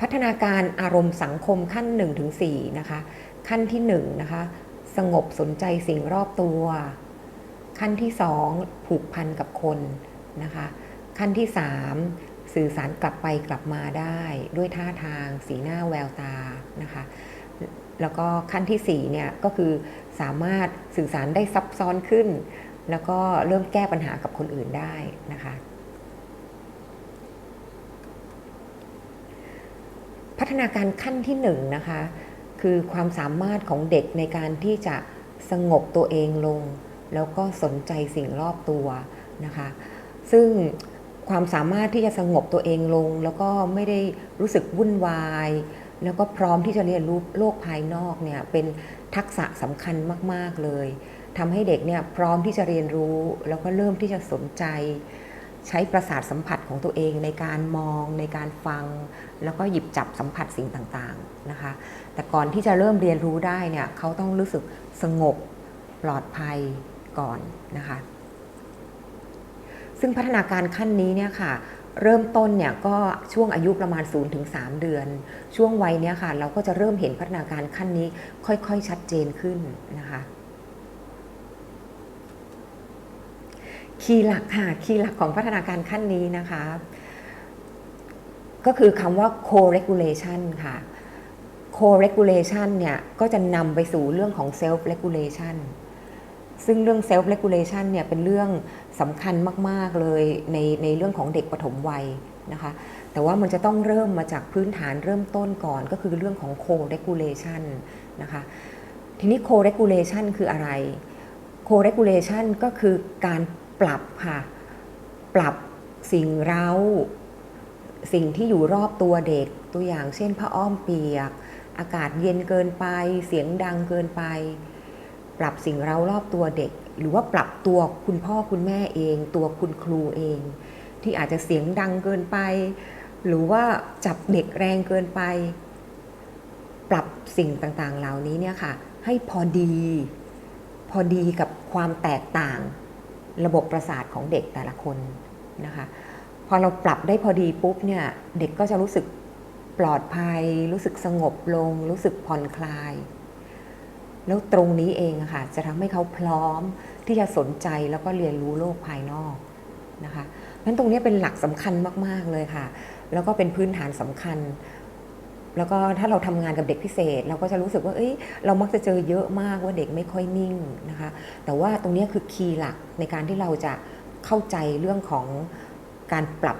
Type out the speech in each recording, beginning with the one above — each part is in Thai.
พัฒนาการอารมณ์สังคมขั้น1ถึง4นะคะ ขั้นที่1นะคะ สงบสนใจสิ่งรอบตัว ขั้นที่ 2 ผูกพันกับคนนะคะ ขั้นที่ 3 สื่อสารกลับไปกลับมาได้ด้วยท่าทางสีหน้าแววตานะคะ แล้วก็ขั้นที่4เนี่ยก็คือสามารถสื่อสารได้ซับซ้อนขึ้น แล้วก็เริ่มแก้ปัญหากับคนอื่นได้นะคะ พัฒนาการขั้นที่หนึ่งนะคะคือความสามารถของเด็กในการที่จะสงบตัวเองลง แล้วก็สนใจสิ่งรอบตัวนะคะซึ่งความสามารถที่จะสงบตัวเองลง แล้วก็ไม่ได้รู้สึกวุ่นวาย แล้วก็พร้อมที่จะเรียนรู้โลกภายนอกเนี่ยเป็นทักษะสำคัญมาก ๆ เลยทำให้เด็กเนี่ยพร้อมที่จะเรียนรู้ แล้วก็เริ่มที่จะสนใจ ใช้ประสาทสัมผัสของตัวเองในการมองในการฟัง แล้วก็หยิบจับสัมผัสสิ่งต่างๆนะคะ แต่ก่อนที่จะเริ่มเรียนรู้ได้เนี่ยเขาต้องรู้สึกสงบปลอดภัยก่อนนะคะ ซึ่งพัฒนาการขั้นนี้เนี่ยค่ะเริ่มต้นเนี่ยก็ช่วงอายุประมาณ 0-3 เดือน ช่วงวัยเนี้ยค่ะ เราก็จะเริ่มเห็นพัฒนาการขั้นนี้ค่อยๆชัดเจนขึ้นนะคะ คีย์หลักค่ะ คีย์หลักของพัฒนาการขั้นนี้นะคะ ก็คือคำว่า co-regulation ค่ะ co-regulation เนี่ยก็จะนำไปสู่เรื่องของ self-regulation ซึ่งเรื่อง self-regulation เนี่ยเป็นเรื่องสำคัญมาก ๆ เลยในในเรื่องของเด็กปฐมวัยนะคะ แต่ว่ามันจะต้องเริ่มมาจากพื้นฐานเริ่มต้นก่อนก็คือเรื่องของ co-regulation นะคะ ทีนี้ co-regulation คืออะไร co-regulation ก็คือการ ปรับค่ะ ปรับสิ่งเร้า สิ่งที่อยู่รอบตัวเด็ก ตัวอย่างเช่นผ้าอ้อมเปียก อากาศเย็นเกินไป เสียงดังเกินไป ปรับสิ่งเร้ารอบตัวเด็ก หรือว่าปรับตัวคุณพ่อคุณแม่เอง ตัวคุณครูเอง ที่อาจจะเสียงดังเกินไป หรือว่าจับเด็กแรงเกินไป ปรับสิ่งต่างๆ เหล่านี้เนี่ยค่ะ ให้พอดี พอดีกับความแตกต่าง ระบบประสาทของเด็กแต่ละคนนะคะพอเราปรับได้พอดีปุ๊บเนี่ยเด็กก็จะรู้สึกปลอดภัย รู้สึกสงบลง รู้สึกผ่อนคลาย แล้วตรงนี้เองค่ะจะทำให้เขาพร้อมที่จะสนใจแล้วก็เรียนรู้โลกภายนอกนะคะเพราะฉะนั้นตรงนี้เป็นหลักสำคัญมาก ๆ เลยค่ะ แล้วก็เป็นพื้นฐานสำคัญ แล้วก็ถ้าเราทำงานกับเด็กพิเศษ เราก็จะรู้สึกว่าเอ้ยเรามักจะเจอเยอะมากว่าเด็กไม่ค่อยนิ่งนะคะ แต่ว่าตรงนี้คือคีย์หลักในการที่เราจะเข้าใจเรื่องของการปรับ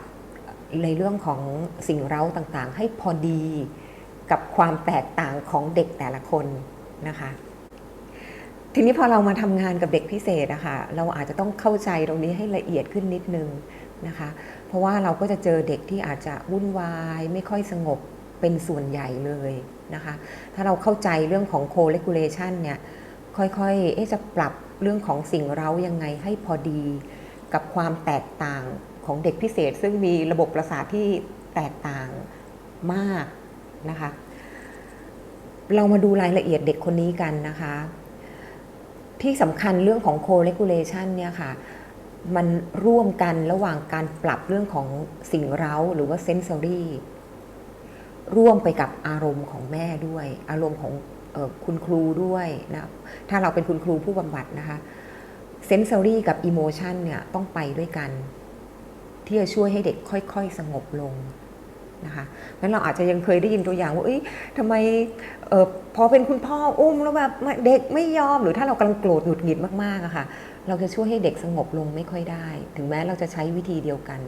ในเรื่องของสิ่งเร้าต่างๆ ให้พอดีกับความแตกต่างของเด็กแต่ละคนนะคะ ทีนี้พอเรามาทำงานกับเด็กพิเศษอะคะเราอาจจะต้องเข้าใจตรงนี้ให้ละเอียดขึ้นนิดนึงนะคะ เพราะว่าเราก็จะเจอเด็กที่อาจจะวุ่นวาย ไม่ค่อยสงบ เป็นส่วนใหญ่เลยนะคะ ถ้าเราเข้าใจเรื่องของ co-regulation เนี่ย ค่อยๆเอ๊ะจะปรับเรื่องของสิ่งเร้ายังไงให้พอดีกับความแตกต่างของเด็กพิเศษ ซึ่งมีระบบประสาทที่แตกต่างมากนะคะ เรามาดูรายละเอียดเด็กคนนี้กันนะคะ ที่สำคัญเรื่องของ co-regulation เนี่ยค่ะมันร่วมกันระหว่างการปรับเรื่องของสิ่งเร้าหรือว่า sensory ร่ ร่วมไปกับอารมณ์ของแม่ด้วย อารมณ์ของออคุณครูด้วยนะถ้าเราเป็นคุณครูผู้บำบัดนะคะ sensory กับ emotion เนี่ยต้องไปด้วยกัน ที่จะช่วยให้เด็กค่อย ๆ สงบลงนะคะงั้นเราอาจจะยังเคยได้ยินตัวอย่างว่าเอ้ยทำไมเออพอเป็นคุณพ่ออุ้มแล้วแบบเด็กไม่ยอมหรือถ้าเรากำลังโกรธหงุดหงิดมากๆอะค่ะ เราจะช่วยให้เด็กสงบลงไม่ค่อยได้ ถึงแม้เราจะใช้วิธีเดียวกัน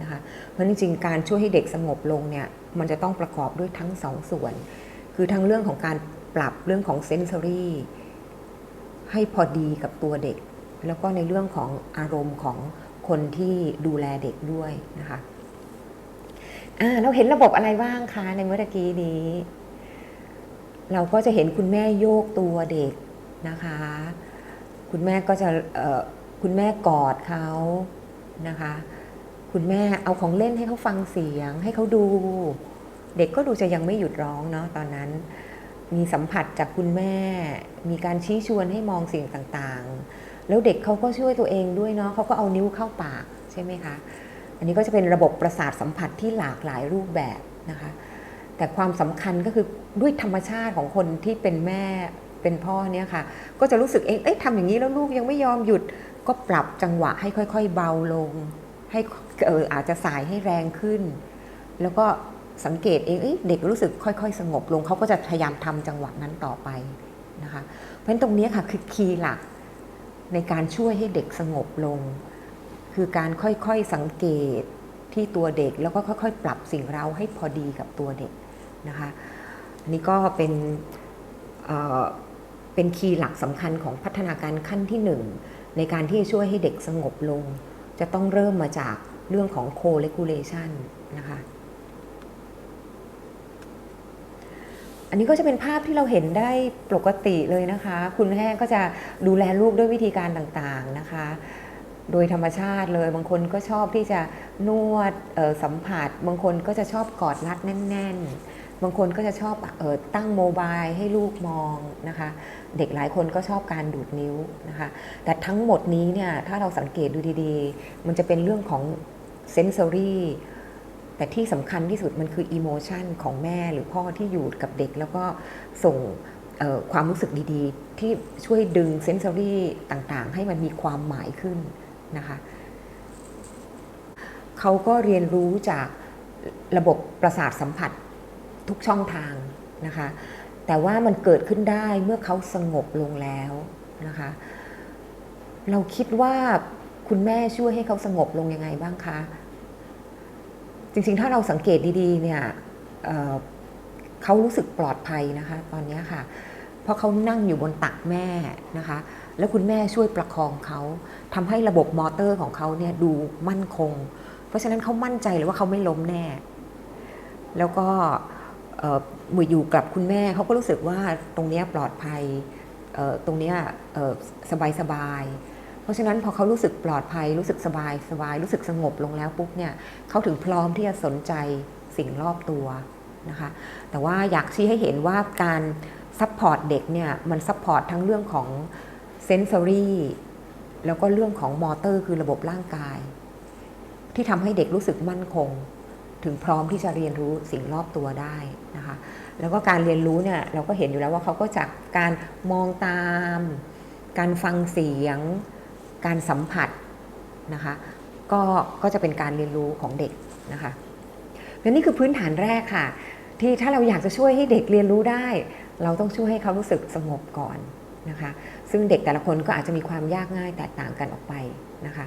นะคะเพราะจริงๆการช่วยให้เด็กสงบลงเนี่ยมันจะต้องประกอบด้วยทั้งสองส่วน คือทั้งเรื่องของการปรับเรื่องของเซนซอรี่ให้พอดีกับตัวเด็ก แล้วก็ในเรื่องของอารมณ์ของคนที่ดูแลเด็กด้วยนะคะอ่าเราเห็นระบบอะไรบ้างคะในเมื่อกี้นี้ เราก็จะเห็นคุณแม่โยกตัวเด็กนะคะ คุณแม่ก็จะคุณแม่กอดเขานะคะ คุณแม่เอาของเล่นให้เขาฟังเสียง ให้เขาดู เด็กก็ดูจะยังไม่หยุดร้องเนาะตอนนั้น มีสัมผัสจากคุณแม่ มีการชี้ชวนให้มองสิ่งต่างๆ แล้วเด็กเขาก็ช่วยตัวเองด้วยเนาะเขาก็เอานิ้วเข้าปากใช่ไหมคะอันนี้ก็จะเป็นระบบประสาทสัมผัสที่หลากหลายรูปแบบนะคะ แต่ความสำคัญก็คือด้วยธรรมชาติของคนที่เป็นแม่เป็นพ่อเนี่ยค่ะ ก็จะรู้สึกเองเอ้ยทำอย่างนี้แล้วลูกยังไม่ยอมหยุดก็ปรับจังหวะให้ค่อย ๆ เบาลง ให้อาจจะสายให้แรงขึ้น แล้วก็สังเกตเองเเด็กรู้สึกค่อยๆ สงบลงเขาก็จะพยายามทำจังหวะนั้นต่อไปนะคะเพราะฉะนั้นตรงนี้ค่ะคือคีย์หลักในการช่วยให้เด็กสงบลง คือการค่อยๆสังเกตที่ตัวเด็กแล้วก็ค่อยๆ ปรับสิ่งเราให้พอดีกับตัวเด็กนะคะอันนี้ก็เป็นเเป็นคีย์หลักสำคัญของพัฒนาการขั้นที่หนึ่งในการที่จะช่วยให้เด็กสงบลง จะต้องเริ่มมาจากเรื่องของ co-regulation นะคะ อันนี้ก็จะเป็นภาพที่เราเห็นได้ปกติเลยนะคะ คุณแม่ก็จะดูแลลูกด้วยวิธีการต่างๆนะคะ โดยธรรมชาติเลย บางคนก็ชอบที่จะนวดสัมผัส บางคนก็จะชอบกอดรัดแน่น ๆ บางคนก็จะชอบเออตั้งโมบายให้ลูกมองนะคะ เด็กหลายคนก็ชอบการดูดนิ้วนะคะ แต่ทั้งหมดนี้เนี่ยถ้าเราสังเกตดูดีๆ มันจะเป็นเรื่องของเซน s อรี่แต่ที่สำคัญที่สุดมันคืออิโมชันของแม่หรือพ่อที่อยู่กับเด็กแล้วก็ส่งความรู้สึกดีๆ ที่ช่วยดึงเซน s อรี่ต่างๆ ให้มันมีความหมายขึ้นนะคะเขาก็เรียนรู้จากระบบประสาทสัมผัส ทุกช่องทางนะคะ แต่ว่ามันเกิดขึ้นได้เมื่อเขาสงบลงแล้วนะคะ เราคิดว่าคุณแม่ช่วยให้เขาสงบลงยังไงบ้างคะ จริงๆ ถ้าเราสังเกตดีๆ เนี่ยเเขารู้สึกปลอดภัยนะคะ ตอนนี้ค่ะ เพราะเขานั่งอยู่บนตักแม่นะคะ แล้วคุณแม่ช่วยประคองเขาทำให้ระบบมอเตอร์ของเขาเนี่ยดูมั่นคง เพราะฉะนั้นเขามั่นใจเลยว่าเขาไม่ล้มแน่ แล้วก็เมืออยู่กับคุณแม่เขาก็รู้สึกว่าตรงนี้ปลอดภัยตรงนี้สบายสบายๆเพราะฉะนั้นพอเขารู้สึกปลอดภัยรู้สึกสบายสบายรู้สึกสงบลงแล้วปุ๊บเนี่ยเขาถึงพร้อมที่จะสนใจสิ่งรอบตัวนะคะแต่ว่าอยากชี้ให้เห็นว่าการซัพพอร์ตเด็กเนี่ยมันซัพพอร์ตทั้งเรื่องของเซน s อรี่แล้วก็เรื่องของมอเตอร์คือระบบร่างกาย ที่ทำให้เด็กรู้สึกมั่นคง ถึงพร้อมที่จะเรียนรู้สิ่งรอบตัวได้นะคะแล้วก็การเรียนรู้เนี่ยเราก็เห็นอยู่แล้วว่าเขาก็จากการมองตาม การฟังเสียง การสัมผัสนะคะก็ก็จะเป็นการเรียนรู้ของเด็กนะคะและนี่คือพื้นฐานแรกค่ะ ที่ถ้าเราอยากจะช่วยให้เด็กเรียนรู้ได้ เราต้องช่วยให้เขารู้สึกสงบก่อนนะคะ ซึ่งเด็กแต่ละคนก็อาจจะมีความยากง่ายแตกต่างกันออกไปนะคะ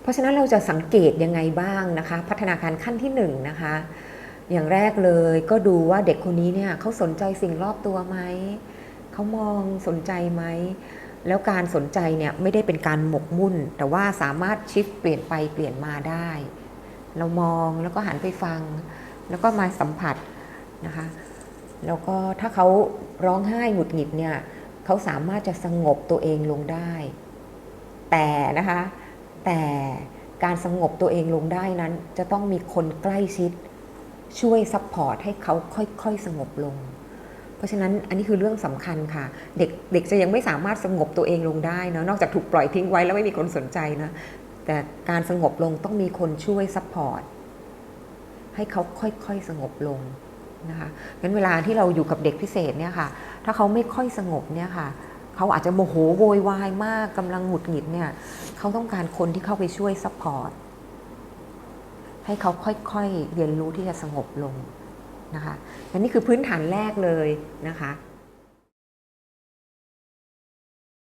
เพราะฉะนั้นเราจะสังเกตยังไงบ้างนะคะ พัฒนาการขั้นที่1นงนะคะ อย่างแรกเลยก็ดูว่าเด็กคนนี้เนี่ยเขาสนใจสิ่งรอบตัวไหมเขามองสนใจไหมแล้วการสนใจเนี่ยไม่ได้เป็นการหมกมุ่น แต่ว่าสามารถชิฟเปลี่ยนไปเปลี่ยนมาได้ เรามองแล้วก็หันไปฟัง แล้วก็มาสัมผัสนะคะ แล้วก็ถ้าเขาร้องไห้หงุดหงิดเนี่ยเขาสามารถจะสงบตัวเองลงได้ แต่นะคะ แต่การสงบตัวเองลงได้นั้น จะต้องมีคนใกล้ชิด ช่วยซัพพอร์ตให้เขาค่อยๆสงบลง เพราะฉะนั้นอันนี้คือเรื่องสำคัญค่ะ เด็กเด็กจะยังไม่สามารถสงบตัวเองลงได้นะนอกจากถูกปล่อยทิ้งไว้แล้วไม่มีคนสนใจนะแต่การสงบลงต้องมีคนช่วยซัพพอร์ตให้เขาค่อยๆสงบลงนะคะงั้นเวลาที่เราอยู่กับเด็กพิเศษเนี่ยค่ะ ถ้าเขาไม่ค่อยสงบเนี่ยค่ะ เขาอาจจะโมโหโวยวายมากกำลังหงุดหงิดเนี่ยเขาต้องการคนที่เข้าไปช่วยซัพพอร์ตให้เขาค่อยๆเรียนรู้ที่จะสงบลงนะคะและนี่คือพื้นฐานแรกเลยนะคะ